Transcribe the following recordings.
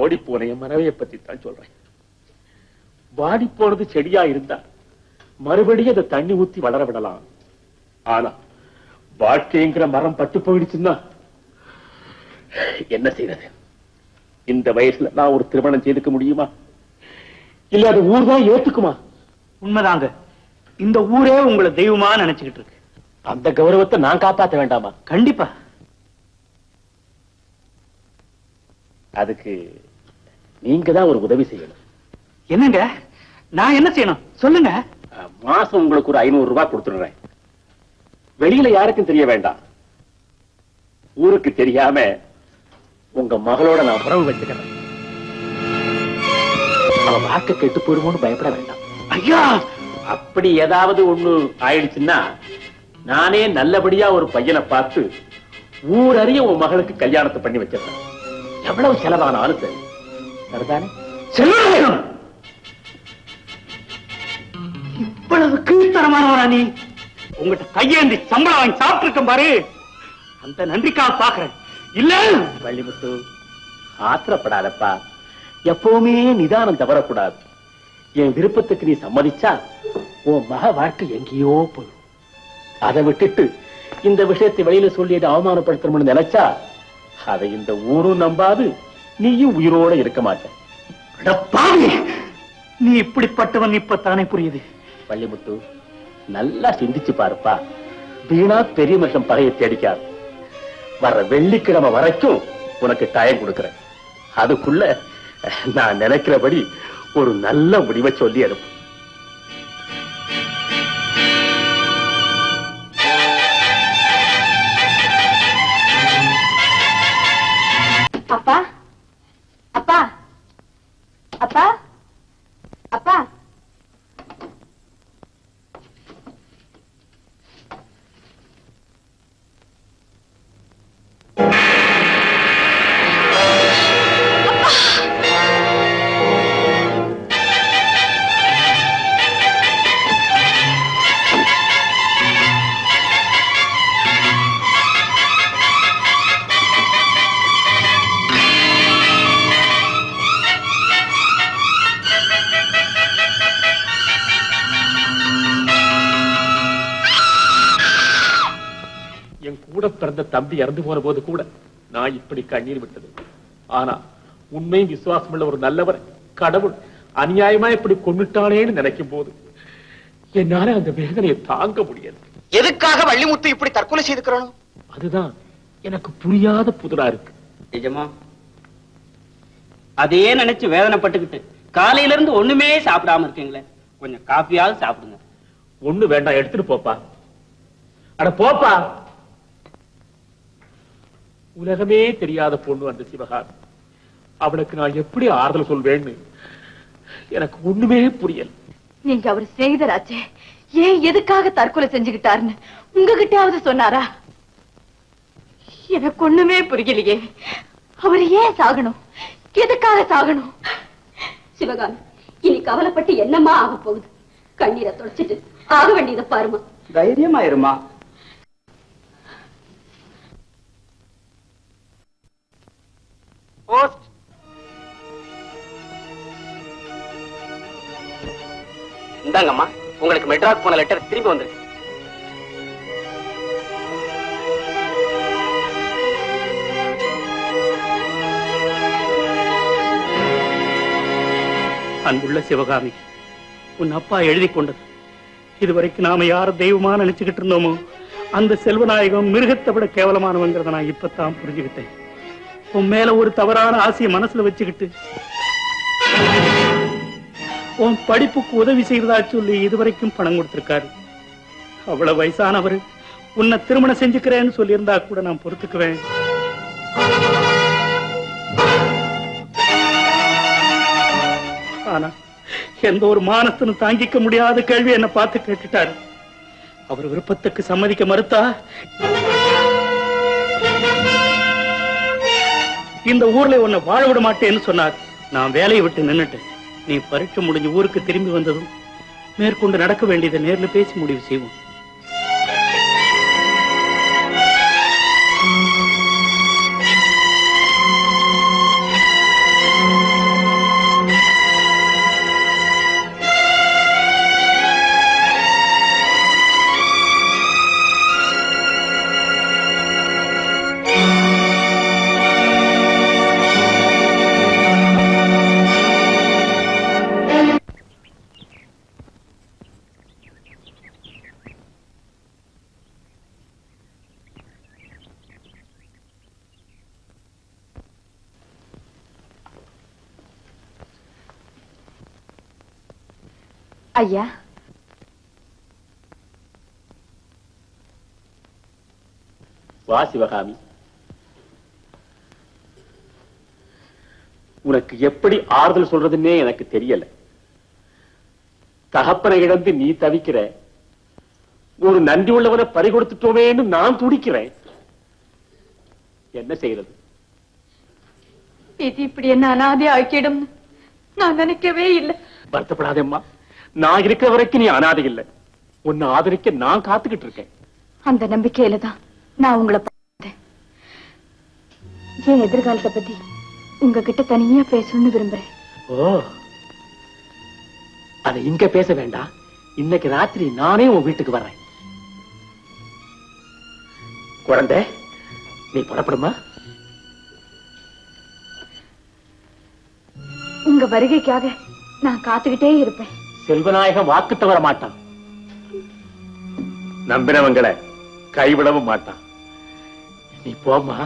ஓடி போன என் மனைவியை பத்தி தான் சொல்றேன். வாடி போனது செடியா இருந்தா மறுபடியும் அதை தண்ணி ஊத்தி வளர விடலாம். ஆனா வாழ்க்கைங்கிற மரம் பட்டு போயிடுச்சுன்னா என்ன செய்யறது இந்த வயசுல நான் ஒரு திருமணம் செய்துக்க முடியுமா? இல்ல அது ஊர் தான் ஏத்துக்குமா? உண்மைதாங்க. இந்த ஊரே உங்களை தெய்வமா நினைச்சுக்கிட்டு இருக்கு. அந்த கௌரவத்தை நான் காப்பாத்த வேண்டாமா? கண்டிப்பா. அதுக்கு நீங்க தான் ஒரு உதவி செய்யணும். என்னங்க? நான் என்ன செய்யணும்? சொல்லுங்க. மாசம் உங்களுக்கு ஒரு ஐநூறு ரூபாய் கொடுத்துடுறேன். வெளியில யாருக்கும் தெரிய வேண்டாம். ஊருக்கு தெரியாம உங்க மகளோட நான் உறவு வச்சுக்கிறேன். அவ வாக்கு கெட்டு போயிடுமோன்னு பயப்பட வேண்டாம். ஐயா! அப்படி ஏதாவது ஒண்ணு ஆயிடுச்சுன்னா நானே நல்லபடியா ஒரு பையனை பார்த்து ஊரறிய உன் மகளுக்கு கல்யாணத்தை பண்ணி வச்சிடறேன். எவ்வளவு செலவானாலும் சரி. சரிதானே? செல்வம்! இவ்வளவு கீழ்த்தரமானவரா நீ? உங்ககிட்ட கையேந்தி சம்பளம் வாங்கி சாப்பிட்டு பாரு. அந்த நன்றிக்காக பாக்குறேன் இல்ல! வள்ளிமுத்து ஆத்திரப்படாதப்பா. எப்பவுமே நிதானம் தவறக்கூடாது. என் விருப்பத்துக்கு நீ சம்மதிச்சா உன் மக வாழ்க்கை எங்கேயோ போயிடும். அதை விட்டுட்டு இந்த விஷயத்தை வெளியில சொல்லிட்டு அவமானப்படுத்தணும்னு நினைச்சா அதை இந்த ஊரும் நம்பாது நீயும் உயிரோட இருக்க மாட்ட அட பாவி! நீ இப்படிப்பட்டவன் இப்பத்தானே புரியுது. வள்ளிமுத்து நல்லா சிந்திச்சு பாருப்பா. வீணா பெரிய மனுஷன் பகையை தேடிக்காது. வர்ற வெள்ளிக்கிழமை வரைக்கும் உனக்கு டைம் கொடுக்கிறேன். அதுக்குள்ள நான் நினைக்கிறபடி ஒரு நல்ல முடிவை சொல்லி அனுப்பு. என் கூட பிறந்த தம்பி இறந்து போன போது கூட நான் இப்படி கண்ணீர் விட்டது. ஆனா உண்மை விசுவாசம் உள்ள ஒரு நல்லவர் கடவுள் அநியாயமா இப்படி கொண்டுட்டானேன்னு நினைக்கும் போது என்னால அந்த வேதனையை தாங்க முடியாது எதுக்காக வள்ளிமுத்து இப்படி தற்கொலை செய்துக்கிறோம் அதுதான் எனக்கு புரியாத புதிரா இருக்கு. நிஜமா? அதையே நினைச்சு வேதனைப்பட்டுக்கிட்டு காலையில இருந்து ஒண்ணுமே சாப்பிடாம இருக்கீங்களே கொஞ்சம் காப்பியாவது சாப்பிடுங்க. ஒண்ணு வேண்டாம் எடுத்துட்டு போப்பா. அட போப்பா. உலகமே தெரியாத பொண்ணு அந்த சிவகாமி. அவளுக்கு நான் எப்படி ஆறுதல் சொல்வேன்னு எனக்கு ஒண்ணுமே புரியல. நீங்க அவர் சிநேகிதராச்சே. ஏன் எதுக்காக தற்கொலை செஞ்சுக்கிட்டாருன்னு உங்ககிட்டயாவது சொன்னாரா? எனக்கு ஒண்ணுமே புரியலையே. அவர் ஏன் சாகணும்? எதுக்காக சாகணும்? சிவகாமி இனி கவலைப்பட்டு என்னம்மா ஆக போகுது? கண்ணீரை தொடச்சிட்டு ஆக வேண்டியதை பாருமா தைரியமாயிருமா போஸ்ட். இந்தாங்கம்மா உங்களுக்கு மெட்ராஸ் போன லெட்டர் திரும்பி வந்திருக்கு. அன்புள்ள சிவகாமி உன் அப்பா எழுதி கொண்டது. இதுவரைக்கும் நாம யார தெய்வமா நினைச்சுக்கிட்டு இருந்தோமோ அந்த செல்வநாயகம் மிருகத்தை விட கேவலமானவங்கிறத நான் இப்பத்தான் புரிஞ்சுக்கிட்டேன் உன் மேல ஒரு தவறான ஆசையை மனசுல வச்சுக்கிட்டு உன் படிப்புக்கு உதவி செய்யறதா சொல்லி இதுவரைக்கும் பணம் கொடுத்திருக்காரு. அவ்வளவு வயசானவர் உன்னை திருமணம் செஞ்சுக்கிறேன்னு சொல்லியிருந்தா கூட நான் பொறுத்துக்குவேன். ஆனா எந்த ஒரு மானத்தனும் தாங்கிக்க முடியாத கேள்வி என்ன பார்த்து கேட்டுட்டாரு. அவர் விருப்பத்துக்கு சம்மதிக்க மறுத்தா இந்த ஊர்ல உன்னை வாழ விட மாட்டேன்னு சொன்னார். நான் வேலையை விட்டு நின்னுட்டேன். நீ பரீட்சை முடிஞ்சு ஊருக்கு திரும்பி வந்ததும் மேற்கொண்டு நடக்க வேண்டியதை நேர்ல பேசி முடிவு செய்வோம். ஐயா. வா சிவகாமி உனக்கு எப்படி ஆறுதல் சொல்றதுன்னே எனக்கு தெரியல. தகப்பனை இழந்து நீ தவிக்கிற ஒரு நன்றி உள்ளவனை பறி கொடுத்துட்டோமேன்னு நான் துடிக்கிறேன். என்ன செய்யறது? இது இப்படி என்ன அனாதை ஆக்கிடும்? நான் நினைக்கவே இல்லை. வருத்தப்படாதேம்மா நான் இருக்கிற வரைக்கும் நீ அனாதை இல்லை. உன்னை ஆதரிக்க நான் காத்துக்கிட்டு இருக்கேன். அந்த நம்பிக்கையில தான் நான் உங்களை பார்த்தேன். என் எதிர்காலத்தை பத்தி உங்ககிட்ட தனியா பேசணும்னு விரும்புறேன்? ஓ அதை இங்க பேச வேண்டாம். இன்னைக்கு ராத்திரி நானே உன் வீட்டுக்கு வர்றேன். குழந்தை நீ புறப்படுமா? உங்க வருகைக்காக நான் காத்துக்கிட்டே இருப்பேன். செல்வநாயகம் வாக்கு தவற மாட்டான். நம்பினவங்களை கைவிடவும் மாட்டான். நீ போம்மா.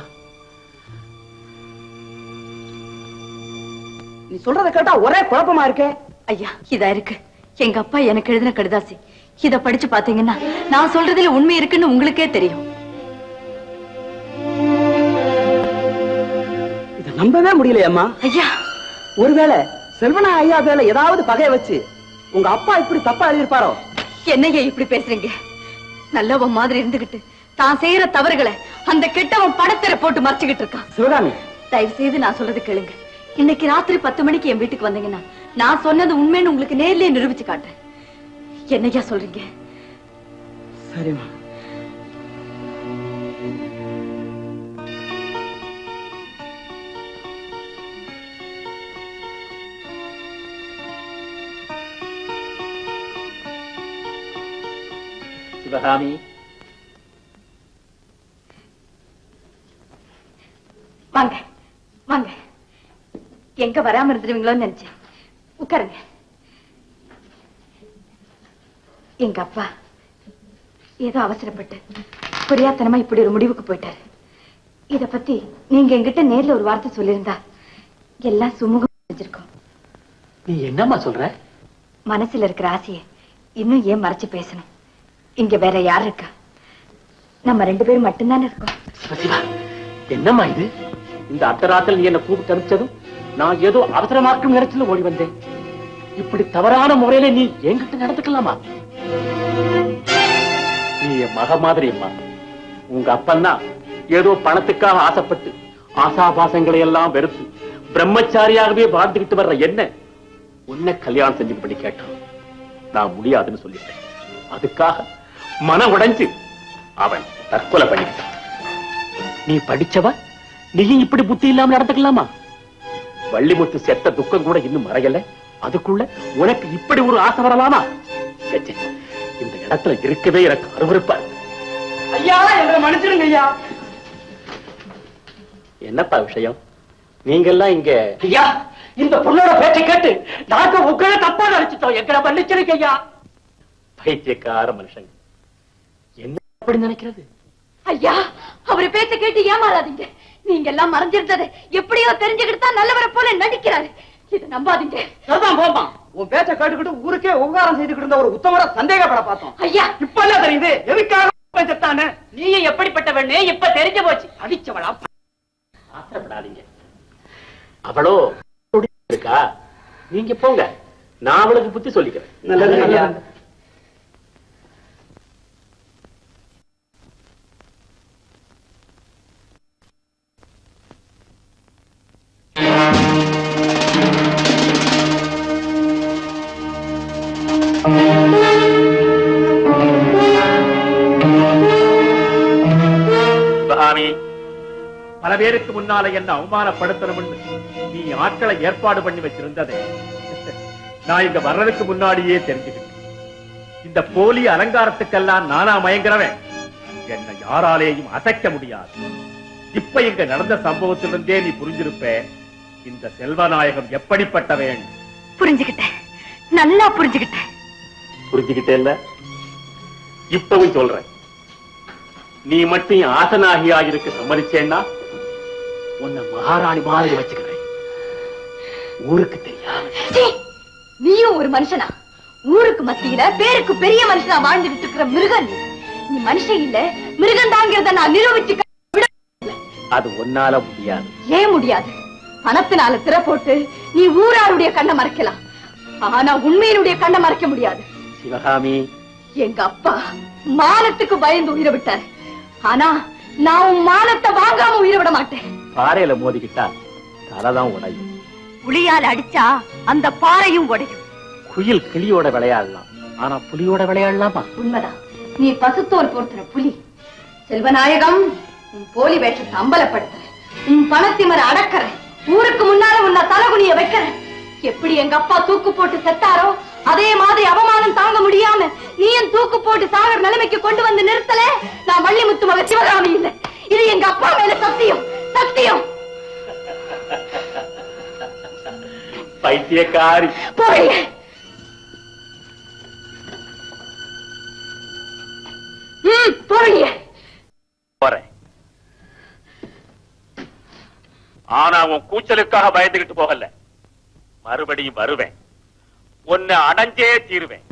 நீ சொல்றத கேட்டா ஒரே குழப்பமா இருக்கே? ஐயா இதா இருக்கு. எங்க அப்பா எனக்கு எழுதின கடிதாசி. இத படிச்சு பாத்தீங்கன்னா நான் சொல்றதுல உண்மை இருக்குன்னு உங்களுக்கே தெரியும். இத நம்பவே முடியலையம்மா. ஐயா. ஒருவேளை செல்வனா ஐயா மேல ஏதாவது பகைய வச்சு உங்க அப்பா இப்படி தப்பா எழுதியிருப்பாரோ? என்னையா இப்படி பேசுறீங்க? நல்லவன் மாதிரி இருந்துகிட்டு தான் செய்யற தவறுகளை அந்த கெட்டவன் படத்திர போட்டு மறைச்சுக்கிட்டு இருக்கான். சிவகாமி. தயவு செய்து நான் சொல்றது கேளுங்க. இன்னைக்கு ராத்திரி பத்து மணிக்கு என் வீட்டுக்கு வந்தீங்கன்னா நான் சொன்னது உண்மைன்னு உங்களுக்கு நேர்லயே நிரூபிச்சு காட்டுறேன். என்னையா சொல்றீங்க? சரிம்மா. சிவகாமி வாங்க வாங்க. எங்க வராம இருந்துருவீங்களோன்னு நினைச்சேன். உட்காருங்க. எங்க அப்பா ஏதோ அவசரப்பட்டு புரியாத்தனமா இப்படி ஒரு முடிவுக்கு போயிட்டாரு. இத பத்தி நீங்க என்கிட்ட நேர்ல ஒரு வார்த்தை சொல்லியிருந்தா எல்லாம் சுமூகம் செஞ்சிருக்கோம் நீ என்னம்மா சொல்ற? மனசுல இருக்கிற ஆசைய இன்னும் ஏன் மறைச்சு பேசணும்? இங்க வேற யார் இருக்கா? நம்ம ரெண்டு பேரும் மட்டும்தானே இருக்கோம். சிவசிவா என்னம்மா இது? இந்த அர்த்தராத்தில் நீ என்ன கூப்பிட்டு அனுப்பிச்சதும் நான் ஏதோ அவசரமாக்கும் நேரத்தில் ஓடி வந்தேன். இப்படி தவறான முறையில நீ என்கிட்ட நடந்துக்கலாமா? நீ என் மக மாதிரி அம்மா உங்க அப்பன்னா ஏதோ பணத்துக்காக ஆசைப்பட்டு ஆசாபாசங்களை எல்லாம் வெறுத்து பிரம்மச்சாரியாகவே வாழ்ந்துகிட்டு வர்ற என்ன? உன்னை கல்யாணம் செஞ்சுக்கப்படி கேட்டோம். நான் முடியாதுன்னு சொல்லிட்டேன். அதுக்காக மன உடைஞ்சு அவன் தற்கொலை பண்ணிக்கிட்டான். நீ படிச்சவ? நீயும் இப்படி புத்தி இல்லாம நடந்துக்கலாமா? வள்ளிமுத்து செத்த துக்கம் கூட இன்னும் மறையல. அதுக்குள்ள உனக்கு இப்படி ஒரு ஆசை வரலாமா. இந்த இடத்துல இருக்கவே எனக்கு அருவருப்பா. ஐயா எங்களை மன்னிச்சிருங்க ஐயா. என்னப்பா விஷயம்? நீங்க எல்லாம் இங்க ஐயா இந்த பொண்ணோட பேச்சை கேட்டு நாங்க உங்களை தப்பா நினைச்சிட்டோம். எங்களை மன்னிச்சிருக்க ஐயா. பைத்தியக்கார மனுஷங்க என்ன அப்படி நினைக்கிறது? ஐயா அவரு பேச்ச கேட்டு ஏமாறாதீங்க. நீங்க எல்லாம் மறைஞ்சிருந்தது எப்படியோ தெரிஞ்சுக்கிட்டு தான் நல்லவரை போல நடிக்கிறாரு. இதை நம்பாதீங்க. சரிதான் போமா உன் பேச்ச கேட்டுக்கிட்டு ஊருக்கே உபகாரம் செய்துகிட்டு இருந்த ஒரு உத்தமரை சந்தேகப்பட பார்த்தோம். ஐயா. இப்ப என்ன தெரியுது எதுக்காக செத்தானே நீயும் எப்படிப்பட்டவன்னு இப்ப தெரிஞ்சு போச்சு. அடிச்சவளா? ஆத்திரப்படாதீங்க. அவளோ இருக்கா? நீங்க போங்க. நான் அவளுக்கு புத்தி சொல்லிக்கிறேன். பேருக்கு முன்னால என்ன அவமானப்படுத்தணும்னு நீ ஆட்களை ஏற்பாடு பண்ணி வச்சிருந்ததே. நான் இங்க வர்றதுக்கு முன்னாடியே தெரிஞ்சுக்கிட்டேன். இந்த போலி அலங்காரத்துக்கெல்லாம் நானா மயங்குறவன். என்னை யாராலேயும் அசைக்க முடியாது. இப்ப இங்க நடந்த சம்பவத்திலிருந்தே நீ புரிஞ்சிருப்ப இந்த செல்வநாயகம் எப்படிப்பட்டவன்? புரிஞ்சுக்கிட்டேன். நல்லா புரிஞ்சுக்கிட்டேன். புரிஞ்சுக்கிட்டேல்ல? இப்பவும் சொல்றேன். நீ மட்டும் ஆசனாகியா இருக்க சம்மதிச்சேன்னா உன்னை மகாராணி மாதிரி வச்சுக்கிறேன். ஊருக்கு தெரியாம. நீயும் ஒரு மனுஷனா? ஊருக்கு மத்தியில பேருக்கு பெரிய மனுஷனா வாழ்ந்துகிட்டு இருக்கிற மிருகம் நீ. மனுஷன் இல்ல மிருகம் தாங்கிறத நான் நிரூபிச்சு அது ஒன்னால முடியாது. ஏன் முடியாது? பணத்தினால திரை போட்டு நீ ஊராருடைய கண்ணை மறைக்கலாம். ஆனா உண்மையினுடைய கண்ணை மறைக்க முடியாது. சிவகாமி. எங்க அப்பா மானத்துக்கு பயந்து உயிரை விட்டார். ஆனா நான் உன் மானத்தை வாங்காம உயிரை விட மாட்டேன். பாறையில மோதிக்கிட்டா தலைதான் உடையும். புலியால் அடிச்சா அந்த பாறையும் உடையும். குயில் கிளியோட விளையாடலாம். ஆனா புலியோட விளையாடலாமா? உண்மைதான். நீ பசுத்தோல் போர்த்துற புலி. செல்வநாயகம் உன் போலி வேஷத்தை அம்பலப்படுத்துற. உன் பணத்திமர அடக்கற. ஊருக்கு முன்னால உன்னை தலகுனிய வைக்கிற. எப்படி எங்க அப்பா தூக்கு போட்டு செத்தாரோ அதே மாதிரி அவமானம் தாங்க முடியாம நீயும் தூக்கு போட்டு சாகர நிலைமைக்கு கொண்டு வந்து நிறுத்தல? நான் வள்ளிமுத்து மக சிவகாமி இல்ல இது எங்க அப்பா மேல சத்தியம். சத்தியம். பைத்தியக்காரி. போறீங்க போறேன். ஆனா உன் கூச்சலுக்காக பயந்துகிட்டு போகல. மறுபடியும் வருவேன். உன்னை அடைஞ்சே தீருவேன்.